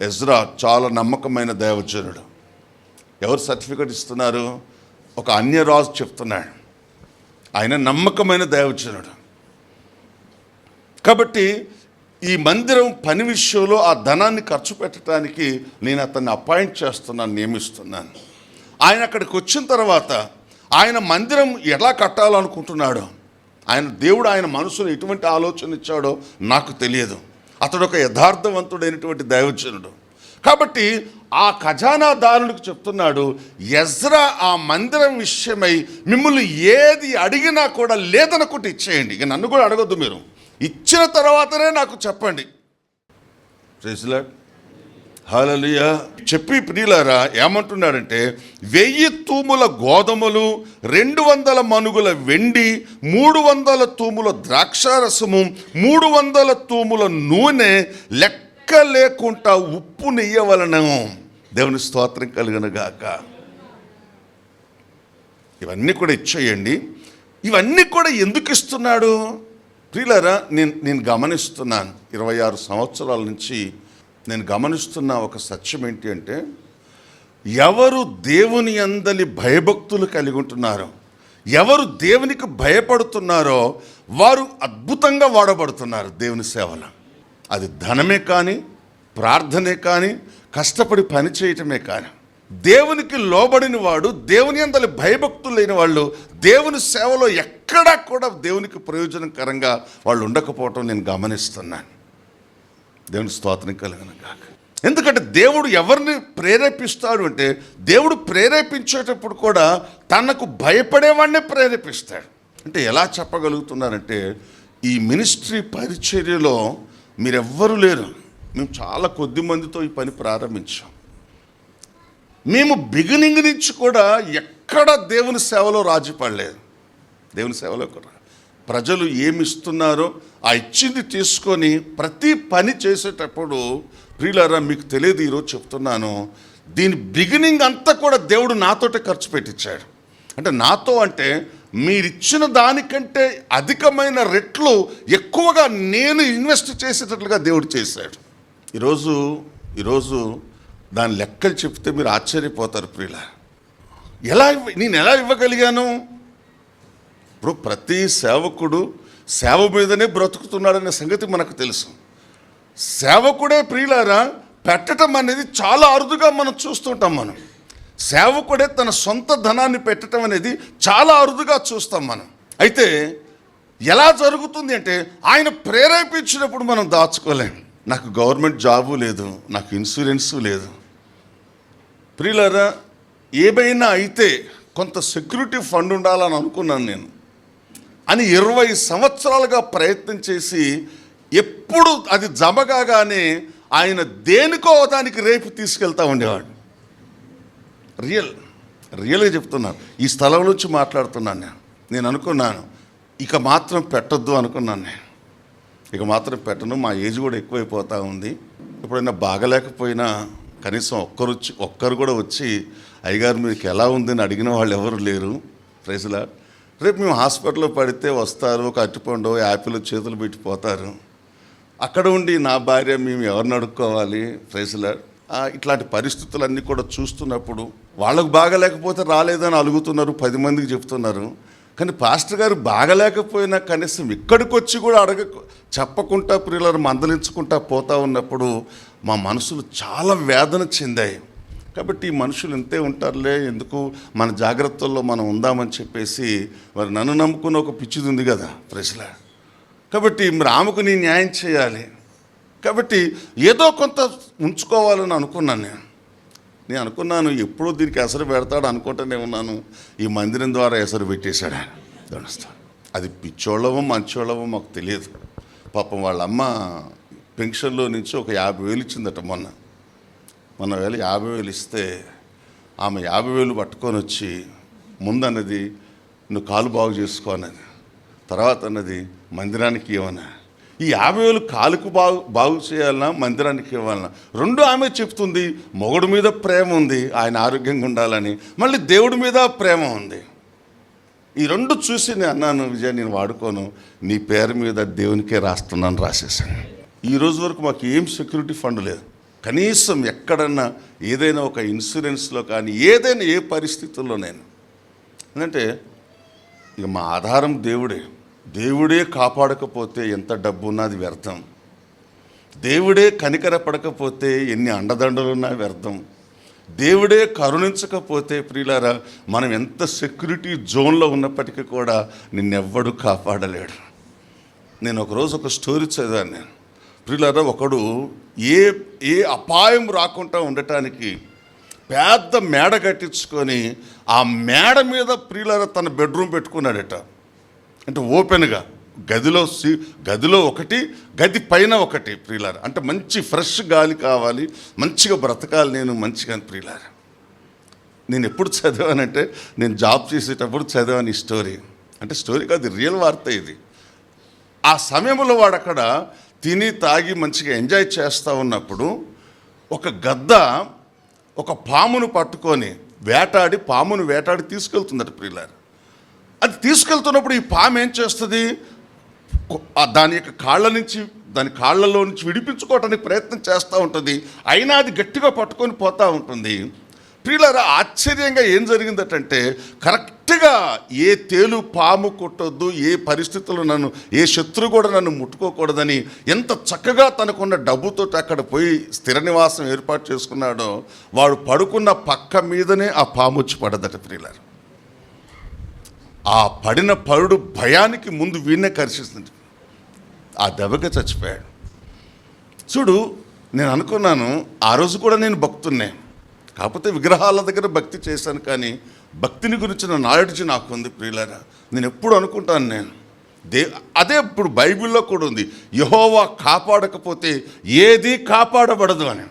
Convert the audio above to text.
Ezra చాలా నమ్మకమైన దైవజనుడు ఎవరు సర్టిఫికెట్ ఇస్తున్నారు? ఒక అన్యరాజు చెప్తున్నాడు. ఆయన నమ్మకమైన దైవజనుడు కాబట్టి ఈ మందిరం పని విషయంలో ఆ ధనాన్ని ఖర్చు పెట్టడానికి నేను అతన్ని అపాయింట్ చేస్తున్నాను నియమిస్తున్నాను. ఆయన అక్కడికి వచ్చిన తర్వాత ఆయన మందిరం ఎలా కట్టాలనుకుంటున్నాడో ఆయన దేవుడు ఆయన మనసును ఎటువంటి ఆలోచన ఇచ్చాడో నాకు తెలియదు. అతడు ఒక యథార్థవంతుడైనటువంటి దైవజనుడు కాబట్టి ఆ ఖజానాదారునికి చెప్తున్నాడు ఎజ్రా ఆ మందిరం విషయమై మిమ్మల్ని ఏది అడిగినా కూడా లేదనుకుంటే ఇచ్చేయండి. ఇక నన్ను కూడా అడగొద్దు మీరు. ఇచ్చిన తర్వాతనే నాకు చెప్పండి. Praise the Lord hallelujah. చెప్పి ప్రియులారా ఏమంటున్నాడంటే వెయ్యి తూముల గోధుమలు రెండు వందల మనుగుల వెండి మూడు వందల తూముల ద్రాక్షారసము మూడు వందల తూముల నూనె లెక్క లేకుండా ఉప్పు నెయ్యవలను దేవుని స్తోత్రం కలిగిన గాక. ఇవన్నీ కూడా ఇచ్చేయండి. ఇవన్నీ కూడా ఎందుకు ఇస్తున్నాడు? ప్రియులారా నేను నేను గమనిస్తున్నాను ఇరవై ఆరు సంవత్సరాల నుంచి నేను గమనిస్తున్న ఒక సత్యం ఏంటి అంటే ఎవరు దేవుని అందలి భయభక్తులు కలిగి ఉంటున్నారో ఎవరు దేవునికి భయపడుతున్నారో వారు అద్భుతంగా వాడబడుతున్నారు దేవుని సేవలో. అది ధనమే కానీ ప్రార్థనే కానీ కష్టపడి పని చేయటమే కానీ. దేవునికి లోబడిన వాడు దేవుని అందలి భయభక్తులు లేని వాళ్ళు దేవుని సేవలో ఎక్కడా కూడా దేవునికి ప్రయోజనకరంగా వాళ్ళు ఉండకపోవటం నేను గమనిస్తున్నాను. దేవుని స్తోత్రం కలిగిన కాక ఎందుకంటే దేవుడు ఎవరిని ప్రేరేపిస్తాడు అంటే దేవుడు ప్రేరేపించేటప్పుడు కూడా తనకు భయపడేవాడినే ప్రేరేపిస్తాడు. అంటే ఎలా చెప్పగలుగుతున్నారంటే ఈ మినిస్ట్రీ పరిచర్యలో మీరెవ్వరూ లేరు. మేము చాలా కొద్ది మందితో ఈ పని ప్రారంభించాం. మేము బిగినింగ్ నుంచి కూడా ఎక్కడ దేవుని సేవలో రాజీ పడలేదు. దేవుని సేవలో కూడా ప్రజలు ఏమి ఇస్తున్నారో ఆ ఇచ్చింది తీసుకొని ప్రతి పని చేసేటప్పుడు ప్రియులారా మీకు తెలియదు ఈరోజు చెప్తున్నాను దీని బిగినింగ్ అంతా కూడా దేవుడు నాతోటే ఖర్చు పెట్టించాడు అంటే నాతో అంటే మీరిచ్చిన దానికంటే అధికమైన రెట్లు ఎక్కువగా నేను ఇన్వెస్ట్ చేసేటట్లుగా దేవుడు చేశాడు. ఈరోజు ఈరోజు దాని లెక్కలు చెప్తే మీరు ఆశ్చర్యపోతారు ప్రియుల ఎలా ఇవ్వ- నేను ఎలా ఇవ్వగలిగాను? ఇప్పుడు ప్రతి సేవకుడు సేవ మీదనే బ్రతుకుతున్నాడనే సంగతి మనకు తెలుసు. సేవకుడే ప్రియులారా పెట్టడం అనేది చాలా అరుదుగా మనం చూస్తుంటాం మనం. సేవకుడే తన సొంత ధనాన్ని పెట్టడం అనేది చాలా అరుదుగా చూస్తాం మనం. అయితే ఎలా జరుగుతుంది అంటే ఆయన ప్రేరేపించినప్పుడు మనం దాచుకోలేం. నాకు గవర్నమెంట్ జాబు లేదు నాకు ఇన్సూరెన్సు లేదు. ప్రియులరా ఏమైనా అయితే కొంత సెక్యూరిటీ ఫండ్ ఉండాలని అనుకున్నాను నేను. అని ఇరవై సంవత్సరాలుగా ప్రయత్నం చేసి ఎప్పుడు అది జమ కాగానే ఆయన దేనికో దానికి రేపు తీసుకెళ్తా ఉండేవాడు. రియల్ రియల్గా చెప్తున్నాను ఈ స్థలం నుంచి మాట్లాడుతున్నాను నేను. నేను అనుకున్నాను ఇక మాత్రం పెట్టొద్దు అనుకున్నాను నేను. ఇక మాత్రం పెట్టను మా ఏజ్ కూడా ఎక్కువైపోతూ ఉంది. ఎప్పుడైనా బాగలేకపోయినా కనీసం ఒక్కరు వచ్చి ఒక్కరు కూడా వచ్చి అయ్యగారు మీకు ఎలా ఉందని అడిగిన వాళ్ళు ఎవరు లేరు. ప్రైజ్లా రేపు మేము హాస్పిటల్లో పడితే వస్తారు ఒక యాపిల్ చేతులు పెట్టిపోతారు. అక్కడ ఉండి నా భార్య మేము ఎవరిని అడుక్కోవాలి? ప్రైజ్లా ఇట్లాంటి పరిస్థితులన్నీ కూడా చూస్తున్నప్పుడు వాళ్ళకు బాగలేకపోతే రాలేదని అలుగుతున్నారు పది మందికి చెప్తున్నారు. కానీ పాస్టర్ గారు బాగలేకపోయినా కనీసం ఇక్కడికి వచ్చి కూడా అడగ చెప్పకుండా ప్రియులను మందలించుకుంటా పోతా ఉన్నప్పుడు మా మనసులు చాలా వేదన చెందాయి. కాబట్టి ఈ మనుషులు ఇంతే ఉంటారులే ఎందుకు? మన జాగ్రత్తల్లో మనం ఉందామని చెప్పేసి మరి నన్ను నమ్ముకున్న ఒక పిచ్చిది ఉంది కదా ప్రజల. కాబట్టి మరి ఆమెకు నేను న్యాయం చేయాలి. కాబట్టి ఏదో కొంత ఉంచుకోవాలని అనుకున్నాను నేను. నేను అనుకున్నాను ఎప్పుడో దీనికి ఎసరు పెడతాడు అనుకుంటూనే ఉన్నాను. ఈ మందిరం ద్వారా ఎసరు పెట్టేశాడు ఆయన. అది పిచ్చోళ్ళవో మంచోళ్ళవో మాకు తెలియదు. పాపం వాళ్ళ అమ్మ పెన్షన్లో నుంచి ఒక యాభై వేలు ఇచ్చిందట మొన్న. మన వేళ యాభై వేలు ఇస్తే ఆమె యాభై వేలు పట్టుకొని వచ్చి ముందన్నది నువ్వు కాలు బాగు చేసుకో అన్నది. తర్వాత అన్నది మందిరానికి ఇవ్వనా ఈ యాభై వేలు కాలుకు బాగు బాగు చేయాలన్నా మందిరానికి ఇవ్వాలన్నా రెండు ఆమె చెప్తుంది. మొగుడు మీద ప్రేమ ఉంది ఆయన ఆరోగ్యంగా ఉండాలని. మళ్ళీ దేవుడి మీద ప్రేమ ఉంది. ఈ రెండు చూసి నేను అన్నాను విజయ నేను వాడుకోను. నీ పేరు మీద దేవునికే రాస్తున్నాను రాసేసాను ఈ రోజు వరకు మాకు ఏం సెక్యూరిటీ ఫండ్ లేదు. కనీసం ఎక్కడన్నా ఏదైనా ఒక ఇన్సూరెన్స్లో కానీ ఏదైనా ఏ పరిస్థితుల్లో నేను. ఎందుకంటే ఇక మా ఆధారం దేవుడే. దేవుడే కాపాడకపోతే ఎంత డబ్బు ఉన్నది వ్యర్థం. దేవుడే కనికర పడకపోతే ఎన్ని అండదండలున్నా వ్యర్థం. దేవుడే కరుణించకపోతే ప్రియులారా మనం ఎంత సెక్యూరిటీ జోన్లో ఉన్నప్పటికీ కూడా నిన్నెవ్వడు కాపాడలేడు. నేను ఒకరోజు ఒక స్టోరీ చదివాను నేను. ప్రియులారా ఒకడు ఏ ఏ అపాయం రాకుండా ఉండటానికి పెద్ద మేడ కట్టించుకొని ఆ మేడ మీద ప్రియులారా తన బెడ్రూమ్ పెట్టుకున్నాడట. అంటే ఓపెన్గా గదిలో సీ గదిలో ఒకటి గది పైన ఒకటి ప్రియులార. అంటే మంచి ఫ్రెష్ గాలి కావాలి మంచిగా బ్రతకాలి నేను మంచిగా ప్రియులార. నేను ఎప్పుడు చదివానంటే నేను జాబ్ చేసేటప్పుడు చదివాను ఈ స్టోరీ. అంటే స్టోరీ కాదు రియల్ వార్త ఇది. ఆ సమయంలో వాడు అక్కడ తిని తాగి మంచిగా ఎంజాయ్ చేస్తూ ఉన్నప్పుడు ఒక గద్ద ఒక పామును పట్టుకొని వేటాడి పామును వేటాడి తీసుకెళ్తుందట ప్రియులారు. అది తీసుకెళ్తున్నప్పుడు ఈ పాము ఏం చేస్తుంది? దాని యొక్క కాళ్ళ నుంచి దాని కాళ్ళలో నుంచి విడిపించుకోవటానికి ప్రయత్నం చేస్తూ ఉంటుంది. అయినా అది గట్టిగా పట్టుకొని పోతూ ఉంటుంది. ప్రియులారా ఆశ్చర్యంగా ఏం జరిగిందటంటే గట్టిగా ఏ తేలు పాము కొట్టొద్దు ఏ పరిస్థితుల్లో నన్ను ఏ శత్రువు కూడా నన్ను ముట్టుకోకూడదని ఎంత చక్కగా తనకున్న డబ్బుతో అక్కడ పోయి స్థిర నివాసం ఏర్పాటు చేసుకున్నాడో వాడు పడుకున్న పక్క మీదనే ఆ పాము వచ్చి పడదట ప్రియులారు. ఆ పడిన పరుడు భయానికి ముందు వీణ్ణే కరిచేస్తుంది ఆ దెబ్బకి చచ్చిపోయాడు. చూడు నేను అనుకున్నాను ఆ రోజు కూడా నేను భక్తున్నే కాకపోతే విగ్రహాల దగ్గర భక్తి చేశాను కానీ భక్తిని గురించిన నాలెడ్జ్ నాకు ఉంది ప్రియులరా. నేను ఎప్పుడు అనుకుంటాను నేను. దే అదే ఇప్పుడు బైబిల్లో కూడా ఉంది. యహోవా కాపాడకపోతే ఏది కాపాడబడదు అని.